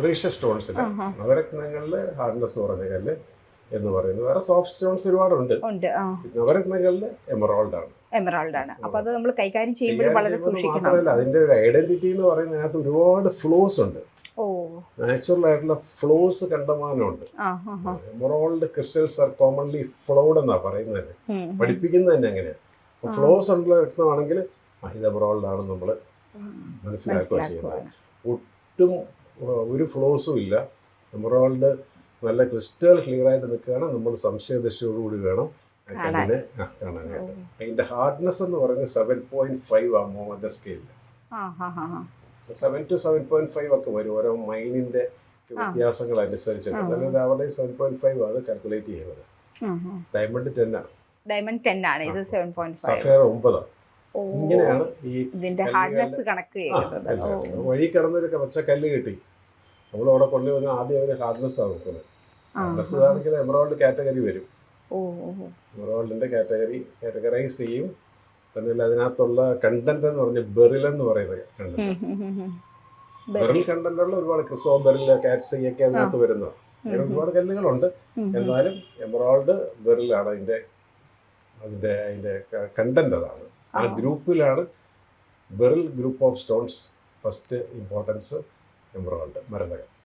Precious സ്റ്റോൺസിൽ നവരത്നങ്ങളിൽ hardness കുറഞ്ഞ കല്ല് എന്ന് പറയുന്നത്. വേറെ സോഫ്റ്റ് സ്റ്റോൺസ് ഒരുപാടുണ്ട്. നവരത്നങ്ങളിൽ എമറോൾഡ് ആണ്. എമറാൾഡ് ആണ്. അപ്പൊ അത് നമ്മൾ കൈകാര്യം ചെയ്യുമ്പോൾ വളരെ സൂക്ഷിക്കണം. അതിന്റെ ഒരു ഐഡന്റിറ്റി എന്ന് പറയുന്നതിനകത്ത് ഒരുപാട് ഫ്ലോസ് ഉണ്ട്. നാച്ചുറൽ ആയിട്ടുള്ള flaws കണ്ടമാനമുണ്ട്. Emerald crystals are commonly flawed എന്നാ പറയുന്നത്. പഠിപ്പിക്കുന്നത് തന്നെ അങ്ങനെയാണ് ഫ്ലോസ് ഉള്ള രക്തമാണെങ്കിൽ ഇത് എമറോൾഡ് ആണ് നമ്മൾ. മനസ്സിലാക്കുക ചെയ്യുന്നത്. ഒട്ടും ഒരു ഫ്ലോസും ഇല്ല. എമറോൾഡ് നല്ല ക്രിസ്റ്റൽ ക്ലിയർ ആയിട്ട് നിൽക്കുകയാണ്. നമ്മൾ സംശയദൃഷ്ടിയോടുകൂടി വേണം കണ്ണിനെ കാണാനായിട്ട് അതിന്റെ ഹാർഡ്നെസ് എന്ന് പറയുന്നത് സെവൻ പോയിന്റ് ഫൈവ് ആ മോമന്റെ സ്കെയിലിൽ seven to seven point five ഒക്കെ വരും. ഓരോ മൈനിന്റെ വ്യത്യാസങ്ങൾ അനുസരിച്ചിട്ട്. ആ. അതായത് സെവൻ പോയിന്റ് ഫൈവ് അത് കാൽക്കുലേറ്റ് ചെയ്യുന്നത് ഡയമണ്ട് ടെൻ ആണ് ഡയമണ്ട് ടെൻ ആണ്. ഇത്. സെവൻ പോയിന്റ് ഫൈവ് ഒമ്പതാണ് ഇങ്ങനെയാണ് ഈ ഇതിന്റെ ഹാർഡ്നെസ് കണക്ക് ചെയ്യുന്നത് വഴി കിടന്നൊരു പച്ച കല്ല് കിട്ടി. നമ്മൾ അവിടെ കൊണ്ടുവന്ന ആദ്യം ഒരു ഹാർഡ്നെസ് ആണ് നോക്കുന്നത്. ഹാർഡ്നെസ് എമറോൾഡ് കാറ്റഗറി വരും. എമറോൾഡിന്റെ കാറ്റഗറി കാറ്റഗറൈസ് ചെയ്യും. തന്നെയല്ല അതിനകത്തുള്ള കണ്ടന്റ് എന്ന് പറഞ്ഞ ബെറിൽ എന്ന് പറയുന്നത് കണ്ടന്റ്. ബെറിൽ കണ്ടന്റുള്ള ഒരുപാട് ക്രിസോ ബെറിൽ കാറ്റ്സി ഒക്കെ അതിനകത്ത് വരുന്നത് അങ്ങനെ ഒരുപാട് കല്ലുകളുണ്ട്. എന്നാലും എമറോൾഡ് ബെറിലാണ് അതിന്റെ അതിന്റെ അതിന്റെ കണ്ടന്റ് അതാണ്. ആ. ഗ്രൂപ്പിലാണ് beryl group of stones first importance emerald മരതകം